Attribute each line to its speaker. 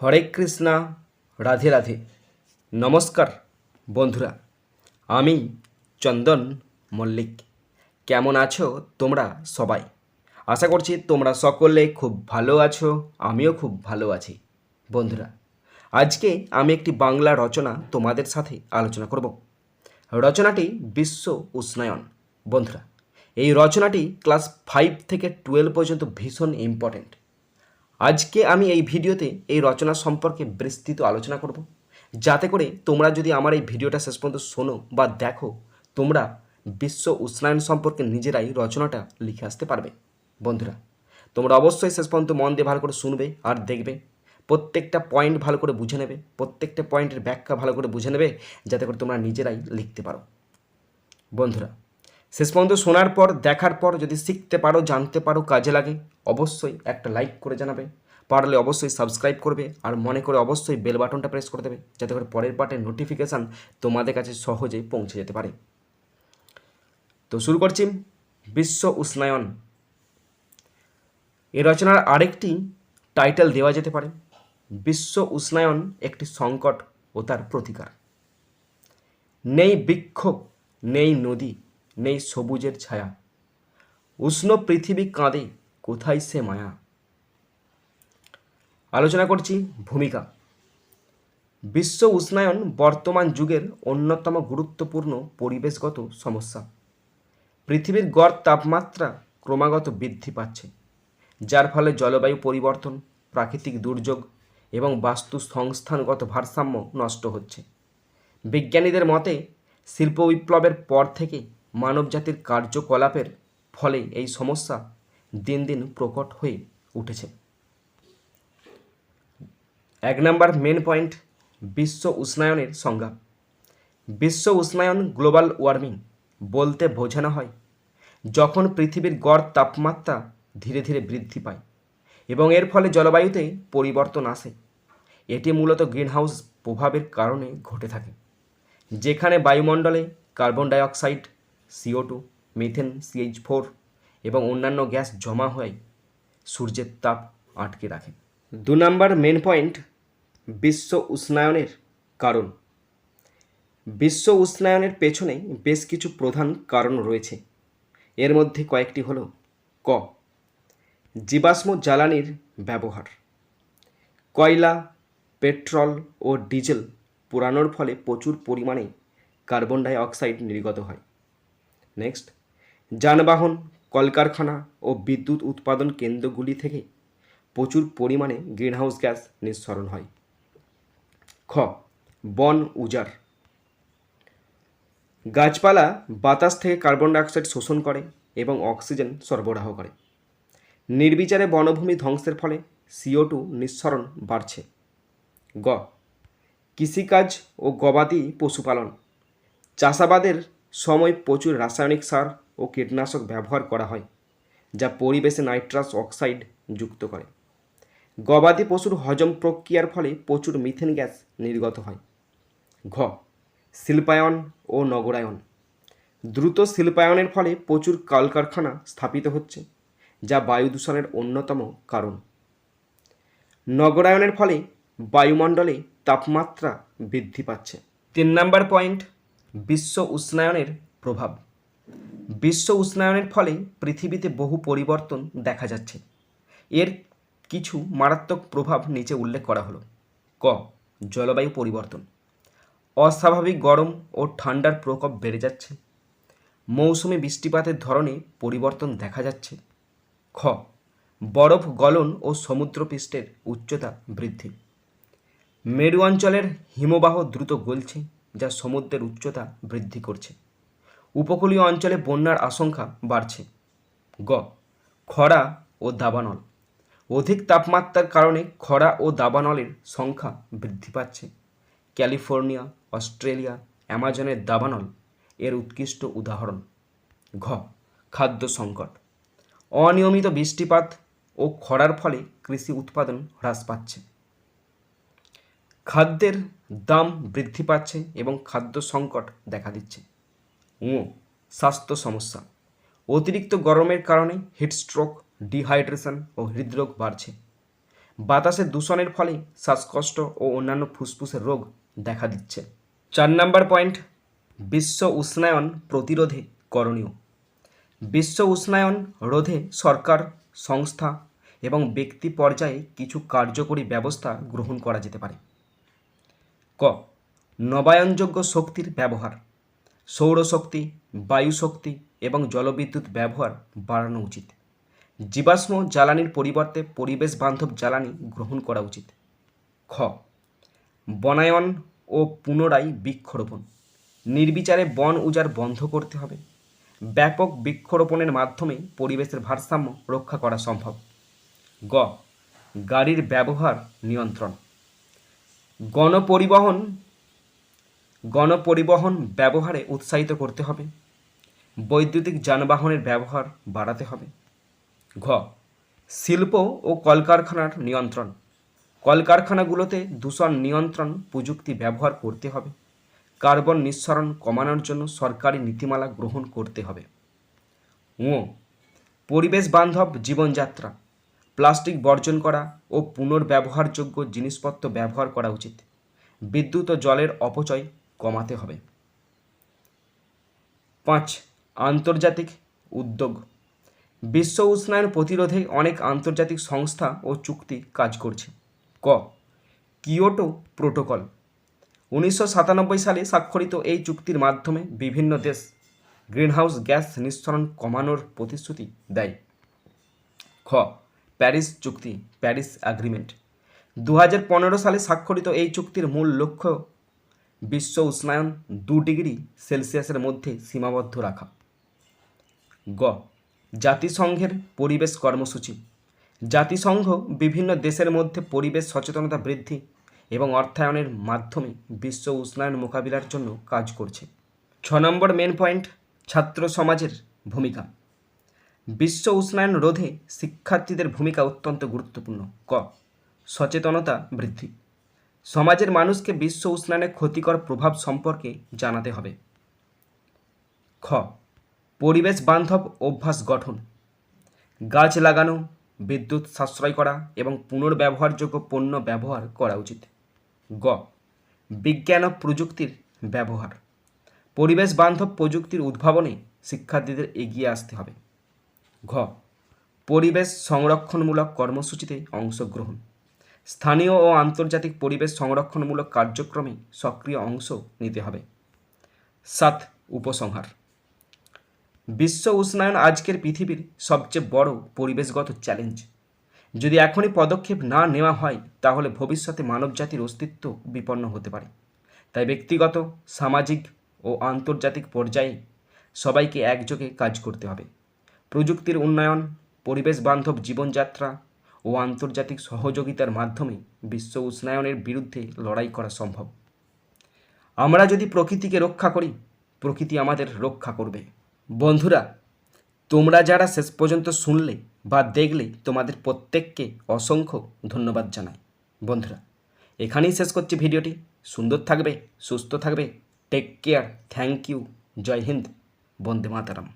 Speaker 1: হরে কৃষ্ণা, রাধে রাধে। নমস্কার বন্ধুরা, আমি চন্দন মল্লিক। কেমন আছো তোমরা সবাই? আশা করছি তোমরা সকলে খুব ভালো আছো, আমিও খুব ভালো আছি। বন্ধুরা, আজকে আমি একটি বাংলা রচনা তোমাদের সাথে আলোচনা করব। রচনাটি বিশ্ব উষ্ণায়ন। বন্ধুরা, এই রচনাটি ক্লাস ফাইভ থেকে টুয়েলভ পর্যন্ত ভীষণ ইম্পর্ট্যান্ট আজকে আমি এই ভিডিওতে এই রচনা সম্পর্কে বিস্তৃত আলোচনা করব। যাতে করে তোমরা যদি আমার এই ভিডিওটা শেষ পর্যন্ত শোনো বা দেখো, তোমরা বিশ্ব উষ্ণায়ন সম্পর্কে নিজেরাই রচনাটা লিখে আসতে পারবে। বন্ধুরা, তোমরা অবশ্যই শেষ পর্যন্ত মন দিয়ে ভালো করে শুনবে আর দেখবে। প্রত্যেকটা পয়েন্ট ভালো করে বুঝে নেবে, প্রত্যেকটা পয়েন্টের ব্যাখ্যা ভালো করে বুঝে নেবে, যাতে করে তোমরা নিজেরাই লিখতে পারো। বন্ধুরা শেষ পর্যন্ত শোনার পর, দেখার পর যদি শিখতে পারো, জানতে পারো, কাজে লাগে, অবশ্যই একটা লাইক করে জানাবে। পারলে অবশ্যই সাবস্ক্রাইব করবে আর মনে করে অবশ্যই বেল বাটনটা প্রেস করে দেবে, যাতে করে পরের পার্টের নোটিফিকেশান তোমাদের কাছে সহজে পৌঁছে যেতে পারে। তো শুরু করছি বিশ্ব উষ্ণায়ন। এ রচনার আরেকটি টাইটেল দেওয়া যেতে পারে, বিশ্ব উষ্ণায়ন একটি সংকট ও তার প্রতিকার। নেই বিক্ষোভ, নেই নদী নেই সবুজের ছায়া। উষ্ণ পৃথিবী কাঁদে, কোথায় সে মায়া? আলোচনা করছি ভূমিকা। বিশ্ব উষ্ণায়ন বর্তমান যুগের অন্যতম গুরুত্বপূর্ণ পরিবেশগত সমস্যা। পৃথিবীর গড় তাপমাত্রা ক্রমাগত বৃদ্ধি পাচ্ছে, যার ফলে জলবায়ু পরিবর্তন, প্রাকৃতিক দুর্যোগ এবং বাস্তু সংস্থানগত ভারসাম্য নষ্ট হচ্ছে। বিজ্ঞানীদের মতে, শিল্প বিপ্লবের পর থেকে মানবজাতির কার্যকলাপের ফলে এই সমস্যা দিন দিন প্রকট হয়ে উঠেছে। এক নম্বর মেন পয়েন্ট বিশ্ব উষ্ণায়নের সংজ্ঞা। বিশ্ব উষ্ণায়ন গ্লোবাল ওয়ার্মিং বলতে বোঝানো হয় যখন পৃথিবীর গড় তাপমাত্রা ধীরে ধীরে বৃদ্ধি পায় এবং এর ফলে জলবায়ুতে পরিবর্তন আসে। এটি মূলত গ্রিনহাউস প্রভাবের কারণে ঘটে থাকে, যেখানে বায়ুমণ্ডলে carbon dioxide C O two methane C H four এবং অন্যান্য গ্যাস জমা হয়ে সূর্যের তাপ আটকে রাখে। দু নম্বর মেন পয়েন্ট বিশ্ব উষ্ণায়নের কারণ। বিশ্ব উষ্ণায়নের পেছনে বেশ কিছু প্রধান কারণ রয়েছে। এর মধ্যে কয়েকটি হলো ক, জীবাশ্ম জ্বালানির ব্যবহার। কয়লা, পেট্রোল ও ডিজেল পোড়ানোর ফলে প্রচুর পরিমাণে কার্বন ডাই অক্সাইড নির্গত হয়। নেক্সট যানবাহন, কলকারখানা ও বিদ্যুৎ উৎপাদন কেন্দ্রগুলি থেকে প্রচুর পরিমাণে গ্রিনহাউস গ্যাস নিঃসরণ হয়। খ, বন উজাড়। গাছপালা বাতাস থেকে কার্বন ডাইঅক্সাইড শোষণ করে এবং অক্সিজেন সরবরাহ করে। নির্বিচারে বনভূমি ধ্বংসের ফলে সিও টু নিঃসরণ বাড়ছে। গ, কৃষিকাজ ও গবাদি পশুপালন। চাষাবাদের সময় প্রচুর রাসায়নিক সার ও কীটনাশক ব্যবহার করা হয়, যা পরিবেশে নাইট্রাস অক্সাইড যুক্ত করে। গবাদি পশুর হজম প্রক্রিয়ার ফলে প্রচুর মিথেন গ্যাস নির্গত হয়। ঘ, শিল্পায়ন ও নগরায়ন। দ্রুত শিল্পায়নের ফলে প্রচুর কলকারখানা স্থাপিত হচ্ছে, যা বায়ু দূষণের অন্যতম কারণ। নগরায়নের ফলে বায়ুমণ্ডলে তাপমাত্রা বৃদ্ধি পাচ্ছে। তিন নম্বর পয়েন্ট বিশ্ব উষ্ণায়নের প্রভাব। বিশ্ব উষ্ণায়নের ফলে পৃথিবীতে বহু পরিবর্তন দেখা যাচ্ছে। এর কিছু মারাত্মক প্রভাব নিচে উল্লেখ করা হলো। ক, জলবায়ু পরিবর্তন। অস্বাভাবিক গরম ও ঠান্ডার প্রকোপ বেড়ে যাচ্ছে। মৌসুমি বৃষ্টিপাতের ধরনে পরিবর্তন দেখা যাচ্ছে। খ, বরফ গলন ও সমুদ্রপৃষ্ঠের উচ্চতা বৃদ্ধি। মেরু অঞ্চলের হিমবাহ দ্রুত গলছে। যা সমুদ্রের উচ্চতা বৃদ্ধি করছে। উপকূলীয় অঞ্চলে বন্যার আশঙ্কা বাড়ছে। গ, খরা ও দাবানল। অধিক তাপমাত্রার কারণে খরা ও দাবানলের সংখ্যা বৃদ্ধি পাচ্ছে। ক্যালিফোর্নিয়া, অস্ট্রেলিয়া, অ্যামাজনের দাবানল এর উৎকৃষ্ট উদাহরণ। ঘ, খাদ্য সংকট। অনিয়মিত বৃষ্টিপাত ও খরার ফলে কৃষি উৎপাদন হ্রাস পাচ্ছে। খাদ্যের দাম বৃদ্ধি পাচ্ছে এবং খাদ্য সংকট দেখা দিচ্ছে। ও স্বাস্থ্য সমস্যা। অতিরিক্ত গরমের কারণে হিটস্ট্রোক ডিহাইড্রেশন ও হৃদরোগ বাড়ছে। বাতাসে দূষণের ফলে শ্বাসকষ্ট ও অন্যান্য ফুসফুসের রোগ দেখা দিচ্ছে। চার নম্বর পয়েন্ট, বিশ্ব উষ্ণায়ন প্রতিরোধে করণীয়। বিশ্ব উষ্ণায়ন রোধে সরকার, সংস্থা এবং ব্যক্তি পর্যায়ে কিছু কার্যকরী ব্যবস্থা গ্রহণ করা যেতে পারে। ক, নবায়নযোগ্য শক্তির ব্যবহার, সৌরশক্তি, বায়ুশক্তি এবং জলবিদ্যুৎ ব্যবহার বাড়ানো উচিত। জীবাশ্ম জ্বালানির পরিবর্তে পরিবেশ বান্ধব জ্বালানি গ্রহণ করা উচিত। খ, বনায়ন ও পুনরায় বৃক্ষরোপণ, নির্বিচারে বন উজাড় বন্ধ করতে হবে। ব্যাপক বৃক্ষরোপণের মাধ্যমে পরিবেশের ভারসাম্য রক্ষা করা সম্ভব। গ, গাড়ির ব্যবহার নিয়ন্ত্রণ। গণপরিবহন গণপরিবহন ব্যবহারে উৎসাহিত করতে হবে। বৈদ্যুতিক যানবাহনের ব্যবহার বাড়াতে হবে। ঘ, শিল্প ও কলকারখানার নিয়ন্ত্রণ। কলকারখানাগুলোতে দূষণ নিয়ন্ত্রণ প্রযুক্তি ব্যবহার করতে হবে। কার্বন নিঃসরণ কমানোর জন্য সরকারি নীতিমালা গ্রহণ করতে হবে। ও পরিবেশ বান্ধব জীবনযাত্রা। প্লাস্টিক বর্জন করা ও পুনর্ব্যবহারযোগ্য জিনিসপত্র ব্যবহার করা উচিত। বিদ্যুৎ ও জলের অপচয় কমাতে হবে। পাঁচ, আন্তর্জাতিক উদ্যোগ। বিশ্ব উষ্ণায়ন প্রতিরোধে অনেক আন্তর্জাতিক সংস্থা ও চুক্তি কাজ করছে। ক, কিয়োটো প্রোটোকল। উনিশশো সাতানব্বই সালে স্বাক্ষরিত এই চুক্তির মাধ্যমে বিভিন্ন দেশ গ্রিনহাউস গ্যাস নিঃসরণ কমানোর প্রতিশ্রুতি দেয়। খ প্যারিস চুক্তি, প্যারিস অ্যাগ্রিমেন্ট দু হাজার পনেরো সালে স্বাক্ষরিত এই চুক্তির মূল লক্ষ্য বিশ্ব উষ্ণায়ন দু ডিগ্রি সেলসিয়াসের মধ্যে সীমাবদ্ধ রাখা। গ, জাতিসংঘের পরিবেশ কর্মসূচি। জাতিসংঘ বিভিন্ন দেশের মধ্যে পরিবেশ সচেতনতা বৃদ্ধি এবং অর্থায়নের মাধ্যমে বিশ্ব উষ্ণায়ন মোকাবিলার জন্য কাজ করছে। ছ নম্বর মেন পয়েন্ট ছাত্র সমাজের ভূমিকা। বিশ্ব উষ্ণায়ন রোধে শিক্ষার্থীদের ভূমিকা অত্যন্ত গুরুত্বপূর্ণ। ক, সচেতনতা বৃদ্ধি। সমাজের মানুষকে বিশ্ব উষ্ণায়নের ক্ষতিকর প্রভাব সম্পর্কে জানাতে হবে। খ, পরিবেশ বান্ধব অভ্যাস গঠন। গাছ লাগানো, বিদ্যুৎ সাশ্রয় করা এবং পুনর্ব্যবহারযোগ্য পণ্য ব্যবহার করা উচিত। গ, বিজ্ঞান ও প্রযুক্তির ব্যবহার। পরিবেশ বান্ধব প্রযুক্তির উদ্ভাবনে শিক্ষার্থীদের এগিয়ে আসতে হবে। ঘ। পরিবেশ সংরক্ষণমূলক কর্মসূচিতে অংশগ্রহণ। স্থানীয় ও আন্তর্জাতিক পরিবেশ সংরক্ষণমূলক কার্যক্রমে সক্রিয় অংশ নিতে হবে। সাত, উপসংহার। বিশ্ব উষ্ণায়ন আজকের পৃথিবীর সবচেয়ে বড় পরিবেশগত চ্যালেঞ্জ। যদি এখনই পদক্ষেপ না নেওয়া হয়, তাহলে ভবিষ্যতে মানবজাতির অস্তিত্ব বিপন্ন হতে পারে। তাই ব্যক্তিগত, সামাজিক ও আন্তর্জাতিক পর্যায়ে সবাইকে একযোগে কাজ করতে হবে। প্রযুক্তির উন্নয়ন পরিবেশ বান্ধব জীবনযাত্রা ও আন্তর্জাতিক সহযোগিতার মাধ্যমে বিশ্ব উষ্ণায়নের বিরুদ্ধে লড়াই করা সম্ভব। আমরা যদি প্রকৃতিকে রক্ষা করি, প্রকৃতি আমাদের রক্ষা করবে। বন্ধুরা, তোমরা যারা শেষ পর্যন্ত শুনলে বা দেখলে, তোমাদের প্রত্যেককে অসংখ্য ধন্যবাদ জানাই। বন্ধুরা, এখানেই শেষ করছি ভিডিওটি। সুন্দর থাকবে, সুস্থ থাকবে। Take care thank you Jai Hind, Vande Mataram.